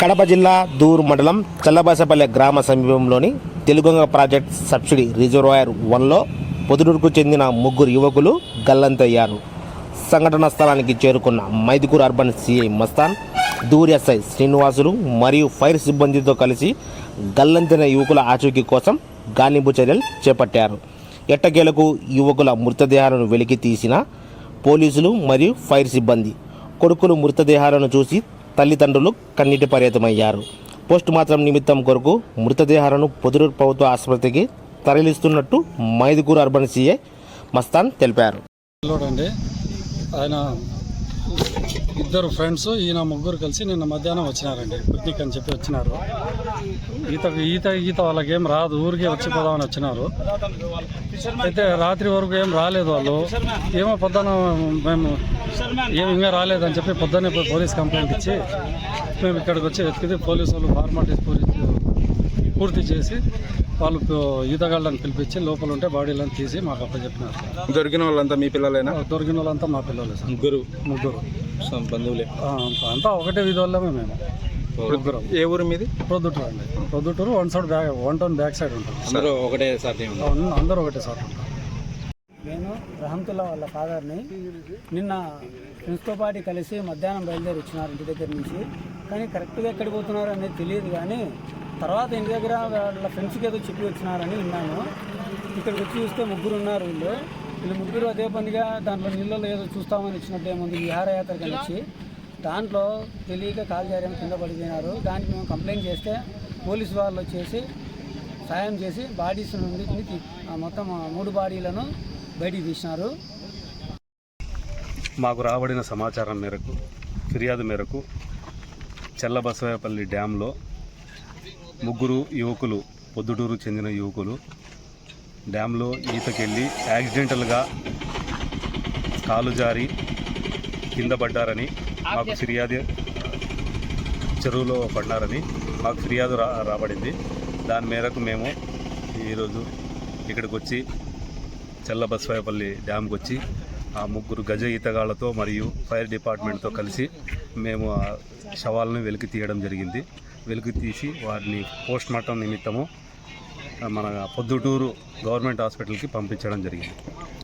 కడప జిల్లా దూరు మండలం చల్లబాసపల్లె గ్రామ సమీపంలోని తెలుగొంగ ప్రాజెక్ట్ సబ్సిడీ రిజర్వాయర్ వన్లో పొదుటూరుకు చెందిన ముగ్గురు యువకులు గల్లంతయ్యారు. సంఘటన స్థలానికి చేరుకున్న మైదుకూరు అర్బన్ సిఐ మస్తాన్ దూరి ఎస్ఐ శ్రీనివాసులు మరియు ఫైర్ సిబ్బందితో కలిసి గల్లంతైన యువకుల ఆచూకీ కోసం గాలింపు చర్యలు చేపట్టారు. ఎట్టకేలకు యువకుల మృతదేహాలను వెలికి తీసిన పోలీసులు మరియు ఫైర్ సిబ్బంది కొడుకులు మృతదేహాలను చూసి తల్లిదండ్రులు కన్నీటి పర్యతమయ్యారు పోస్ట్ మార్టం నిమిత్తం కొరకు మృతదేహాలను పొదురు ప్రభుత్వ ఆసుపత్రికి తరలిస్తున్నట్టు మైదుకూరు అర్బన్ సీఏ మస్తాన్ తెలిపారు. పిల్లోడండి ఆయన ఇద్దరు ఫ్రెండ్స్ ఈయన ముగ్గురు కలిసి నిన్న మధ్యాహ్నం వచ్చినారండి పిక్నిక్ అని చెప్పి వచ్చినారు. ఈత ఈత ఈత వాళ్ళకి ఏం రాదు ఊరికే వచ్చిపోదామని వచ్చినారు. అయితే రాత్రి వరకు ఏం రాలేదు వాళ్ళు. ఏమో పొద్దున మేము ఏమి ఇంకా రాలేదని చెప్పి పొద్దున్నే పోయి పోలీస్ కంప్లైంట్ ఇచ్చి మేము ఇక్కడికి వచ్చి వెతికితే పోలీసు వాళ్ళు ఫార్మాలిటీస్ పూర్తి పూర్తి చేసి వాళ్ళు ఈతగాళ్ళని పిలిపించి లోపల ఉంటే బాడీలను తీసి మాకు అప్పచెప్పినారు దొరికిన వాళ్ళంతా మీ పిల్లలేనా? దొరికిన వాళ్ళంతా మా పిల్లలే సార్. ముగ్గురు. ముగ్గురు. బంధువులే. అంతా ఒకటే విధులమే మేము. ముగ్గురం. ఏ ఊరు మీది? ప్రొద్దుటూరు అండి. Proddatur one side back one town back side ఉంటాం అందరూ ఒకటే సార్ అందరూ ఒకటే సార్ ఉంటాం నేను రహంతుల్లా వాళ్ళ ఫాదర్ని. నిన్న ఫ్రెండ్స్తో పాటు కలిసి మధ్యాహ్నం బయలుదేరి వచ్చినారు ఇంటి దగ్గర నుంచి. కానీ కరెక్ట్గా ఎక్కడికి పోతున్నారు అనేది తెలియదు కానీ తర్వాత ఇంటి దగ్గర వాళ్ళ ఫ్రెండ్స్కి ఏదో చెప్పి వచ్చినారని విన్నాను. ఇక్కడికి వచ్చి చూస్తే ముగ్గురు ఉన్నారు వీళ్ళు. వీళ్ళు ముగ్గురు అదే పనిగా దాంట్లో నీళ్ళలో ఏదో చూస్తామని ఇచ్చినట్టు ఏముంది విహారయాత్ర కలిసి దాంట్లో తెలియక కాలు జారేమో కింద పడిపోయినారు. దానికి మేము కంప్లైంట్ చేస్తే పోలీసు వాళ్ళు వచ్చేసి సాయం చేసి బాడీస్ నుండి ఆ మొత్తం ఆ మూడు బాడీలను బయటికి తీసినారు. మాకు రాబడిన సమాచారం మేరకు ఫిర్యాదు మేరకు చెల్లబసవేపల్లి డ్యాంలో ముగ్గురు యువకులు పొద్దుటూరు చెందిన యువకులు డ్యాంలో ఈతకెళ్ళి యాక్సిడెంటల్గా కాలు జారి కింద పడ్డారని మాకు ఫిర్యాదు చెరువులో పడ్డారని మాకు ఫిర్యాదు రా రాబడింది. దాని మేరకు మేము ఈరోజు ఇక్కడికి వచ్చి చెల్లబస్వాయపల్లి డ్యామ్కి వచ్చి ఆ ముగ్గురు గజ ఈతగాళ్ళతో మరియు ఫైర్ డిపార్ట్మెంట్తో కలిసి మేము ఆ శవాలను వెలికి తీయడం జరిగింది. వెలికి తీసి వారిని పోస్ట్ మార్టం నిమిత్తము మన పొద్దుటూరు గవర్నమెంట్ హాస్పిటల్కి పంపించడం జరిగింది.